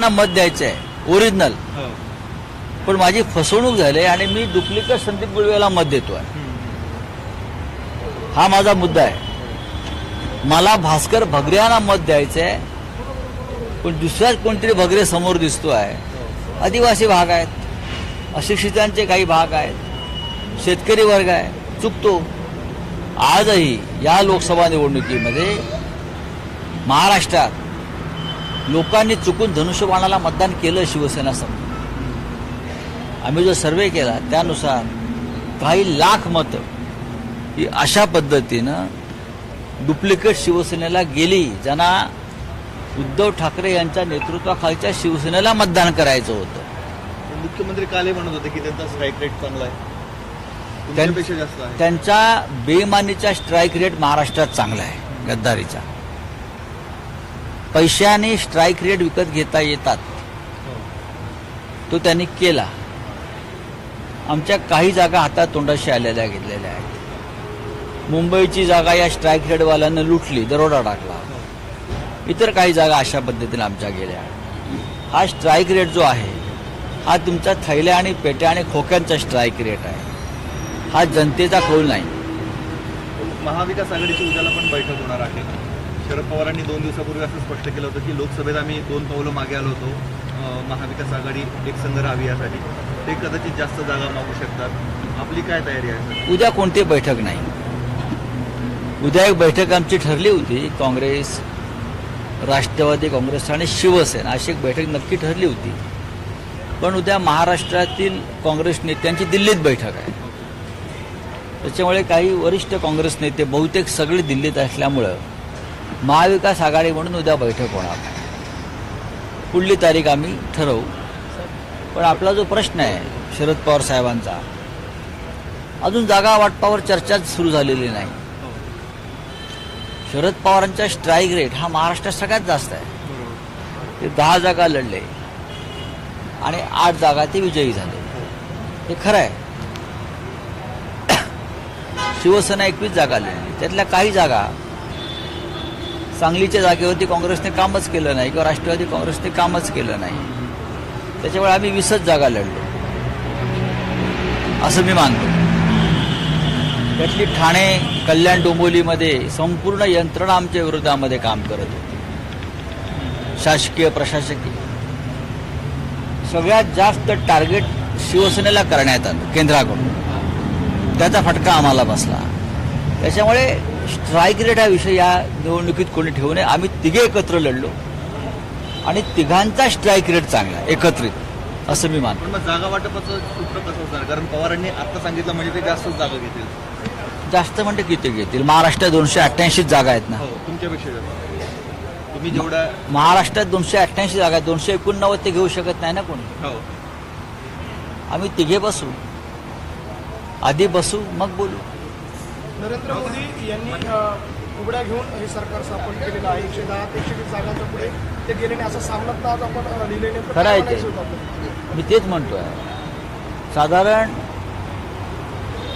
त्यांना मत द्यायचं आहे ओरिजिनल हो. पण माझी फसवणूक झाली आणि मी डुप्लिकेट संदीप गुळवेला मत देतोय. हा माझा मुद्दा आहे. मला भास्कर भगऱ्यांना मत द्यायचं आहे पण दुसऱ्याच कोणतरी भगरे समोर दिसतो आहे. आदिवासी भाग आहेत. अशिक्षितांचे काही भाग आहेत. शेतकरी वर्ग आहे. चुकतो. आजही या लोकसभा निवडणुकीमध्ये महाराष्ट्रात लोकांनी चुकून धनुष्यबाणाला मतदान केलं शिवसेना समोर आम्ही जो सर्वे केला त्यानुसार काही लाख मतं ही अशा पद्धतीनं डुप्लिकेट शिवसेनेला गेली ज्यांना उद्धव ठाकरे यांच्या नेतृत्वाखालच्या शिवसेनेला मतदान करायचं होतं. मुख्यमंत्री काले म्हणत होते की त्यांचा स्ट्राईक रेट चांगला आहे. तुमच्यापेक्षा जास्त आहे. त्यांचा बेमानीचा स्ट्राईक रेट महाराष्ट्रात चांगला आहे गद्दारीचा पैशाने स्ट्राईक रेट विकत घेता येतात. तो त्यांनी केला. आमच्या काही जागा हातात तोंडाशी आलेल्या घेतलेल्या आहेत. मुंबईची जागा या स्ट्राईक रेडवाल्यानं लुटली दरोडा टाकला. इतर काही जागा अशा पद्धतीने आमच्या गेल्या. हा स्ट्राईक रेट जो आहे हा तुमच्या थैल्या आणि पेट्या आणि खोक्यांचा स्ट्राईक रेट आहे. हा जनतेचा कौल नाही. महाविकास आघाडीची उद्याला पण बैठक होणार आहे. शरद पवारांनी दोन दिवसापूर्वी असं स्पष्ट केलं होतं की लोकसभेत आम्ही दोन पावलं मागे आलो होतो. महाविकास आघाडी एक संघ राहावी यासाठी. ते कदाचित जास्त जागा मागू शकतात. आपली काय तयारी आहे उद्या कोणती बैठक नाही. उद्या एक बैठक आमची ठरली होती. काँग्रेस राष्ट्रवादी काँग्रेस आणि शिवसेना अशी एक बैठक नक्की ठरली होती. पण उद्या महाराष्ट्रातील काँग्रेस नेत्यांची दिल्लीत बैठक आहे. त्याच्यामुळे काही वरिष्ठ काँग्रेस नेते बहुतेक सगळे दिल्लीत असल्यामुळं महाविकास आघाडी म्हणून उद्या बैठक होणार. पुढली तारीख आम्ही ठरवू. पण आपला जो प्रश्न आहे शरद पवार साहेबांचा अजून जागा वाटपावर चर्चा सुरू झालेली नाही. शरद पवारांचा स्ट्राईक रेट हा महाराष्ट्रात सगळ्यात जास्त आहे. ते दहा जागा लढले आणि आठ जागा ते विजयी झाले. हे खरं आहे. शिवसेना एकवीस जागा लढली. त्यातल्या काही जागा सांगलीच्या जागेवरती काँग्रेसने कामच केलं नाही किंवा राष्ट्रवादी काँग्रेसने कामच केलं नाही. त्याच्यामुळे आम्ही वीसच जागा लढलो. असं मी मानतो. त्यातली ठाणे कल्याण डोंबोलीमध्ये संपूर्ण यंत्रणा आमच्या विरोधामध्ये काम करत होती. शासकीय प्रशासकीय. सगळ्यात जास्त टार्गेट शिवसेनेला करण्यात आलं केंद्राकडून. त्याचा फटका आम्हाला बसला. त्याच्यामुळे स्ट्राईक रेट हा विषय या निवडणुकीत कोणी ठेवू नये. आम्ही तिघे एकत्र लढलो. आणि तिघांचा स्ट्राईक रेट चांगला एकत्रित. असं मी मानतो. मग जागा वाटपाचं सूत्र कसं असणार कारण पवारांनी आता सांगितलं म्हणजे ते जास्तच जागा घेतील. जास्त म्हणजे किती घेतील? महाराष्ट्रात दोनशे अठ्ठ्याऐंशी जागा आहेत ना. हो तुमच्यापेक्षा जास्त. तुम्ही जेवढा महाराष्ट्रात दोनशे अठ्ठ्याऐंशी जागा आहेत. दोनशे एकोणनव्वद ते घेऊ शकत नाही ना कोणी? हो. आम्ही तिघे बसू. आधी बसू मग बोलू. नरेंद्र मोदी यांनी उघड्या घेऊन हे सरकार स्थापन केलेलं आहे. एकशे दहा ते एकशे वीस जागांच्या पुढे ते गेले नाही असं सामनात आज आपण नेमकं खरं आहे ते. मी तेच म्हणतोय. साधारण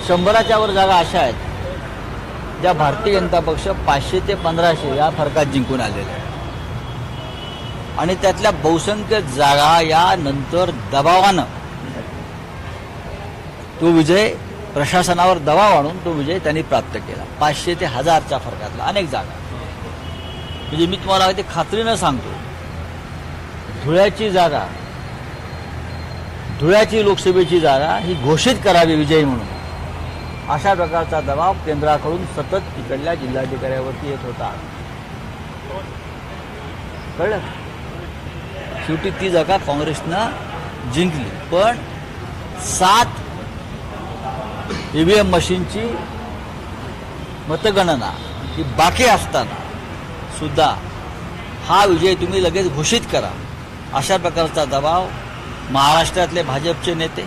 शंभराच्या वर जागा अशा आहेत ज्या भारतीय जनता पक्ष पाचशे ते पंधराशे या फरकात जिंकून आलेल्या आहेत. आणि त्यातल्या बहुसंख्य जागा या नंतर दबावानं तो विजय प्रशासनावर दबाव आणून तो विजय त्यांनी प्राप्त केला. पाचशे ते हजारच्या फरकातला अनेक जागा. म्हणजे मी तुम्हाला ते खात्रीनं सांगतो. धुळ्याची जागा धुळ्याची लोकसभेची जागा ही घोषित करावी विजयी म्हणून. अशा प्रकारचा दबाव केंद्राकडून सतत तिकडल्या जिल्हाधिकाऱ्यावरती येत होता. कळलं? शेवटी ती जागा काँग्रेसनं जिंकली. पण सात ईव्हीएम मशीनची मतगणना ही बाकी असताना सुद्धा हा विजय तुम्ही लगेच घोषित करा. अशा प्रकारचा दबाव महाराष्ट्रातले भाजपचे नेते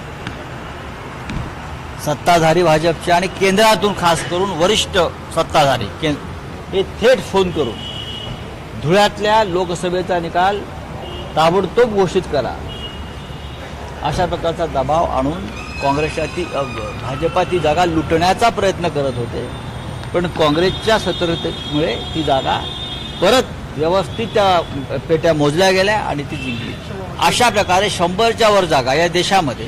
सत्ताधारी भाजपचे आणि केंद्रातून खास करून वरिष्ठ सत्ताधारी केंद्र हे थेट फोन करून धुळ्यातल्या लोकसभेचा निकाल ताबडतोब घोषित करा. अशा प्रकारचा दबाव आणून काँग्रेसच्या ती भाजपा ती जागा लुटण्याचा प्रयत्न करत होते. पण काँग्रेसच्या सतर्कतेमुळे ती जागा परत व्यवस्थित त्या पेट्या मोजल्या गेल्या आणि ती जिंकली. अशा प्रकारे शंभरच्या वर जागा या देशामध्ये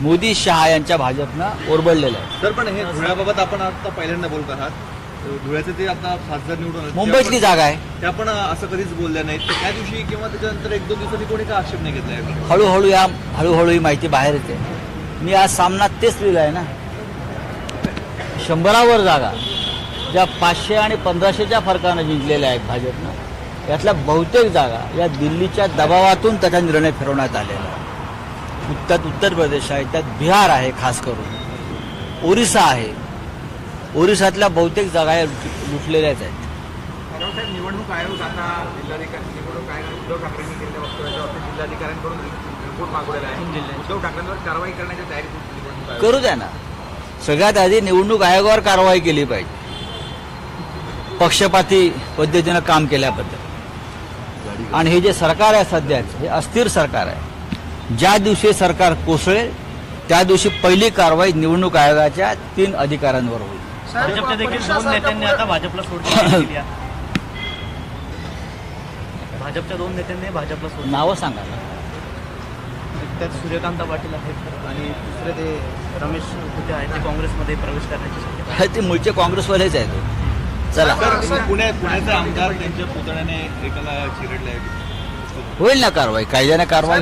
मोदी शहा यांच्या भाजपनं ओरबडलेल्या आहेत. तर पण हे धुळ्याबाबत आपण आता पहिल्यांदा बोलत आहात. धुळ्याचे ते आता खासदार निवडून. मुंबईतली जागा आहे. त्या पण असं कधीच बोलल्या नाहीत. तर त्या दिवशी किंवा त्याच्यानंतर एक दोन दिवसांनी कोणी का आक्षेप नाही घेतला हळूहळू या हळूहळू ही माहिती बाहेर येते. मी आज सामनात तेच लिहिलं आहे ना. शंभरावर जागा. ज्या पाचशे आणि पंधराशेच्या फरकानं जिंकलेल्या आहेत भाजपनं यातल्या बहुतेक जागा या दिल्लीच्या दबावातून त्याचा निर्णय फिरवण्यात आलेला आहे. त्यात उत्तर प्रदेश आहे त्यात बिहार आहे खास करून. ओरिसा आहे. ओरिसातल्या बहुतेक जागा या लुटलेल्याच आहेत. निवडणूक आयोग आता जिल्हाधिकारी निवडणूक आयोग उद्धव ठाकरेंनी केलेल्या वक्तव्याच्या जिल्हाधिकाऱ्यांकडून रिपोर्ट मागवलेला आहे. उद्धव ठाकरेंवर कारवाई करण्याची तयारी निवडणूक आयोग करू द्या ना. सगळ्यात आधी निवडणूक आयोगावर कारवाई केली पाहिजे. पक्षपाती पद्धतीनं काम केल्याबद्दल. आणि हे जे सरकार आहे सध्याच हे अस्थिर सरकार आहे. ज्या दिवशी सरकार कोसळेल त्या दिवशी पहिली कारवाई निवडणूक आयोगाच्या तीन अधिकाऱ्यांवर होईल. भाजपच्या देखील दोन नेत्यांनी आता भाजपला सोडली. भाजपच्या दोन नेत्यांनी भाजपला नावं सांगा ना. त्यात सूर्यकांत पाटील आहेत आणि दुसरे ते रमेश कुठे आहेत ते काँग्रेसमध्ये प्रवेश करण्याची शक्यता आहे. ते मूळचे काँग्रेसवालेच आहेत. चला. तर पुणे पुण्याचे आमदार त्यांच्या पुतळ्याने एकाला चिरडले आहे होईल ना कारवाई कायद्याने कारवाई.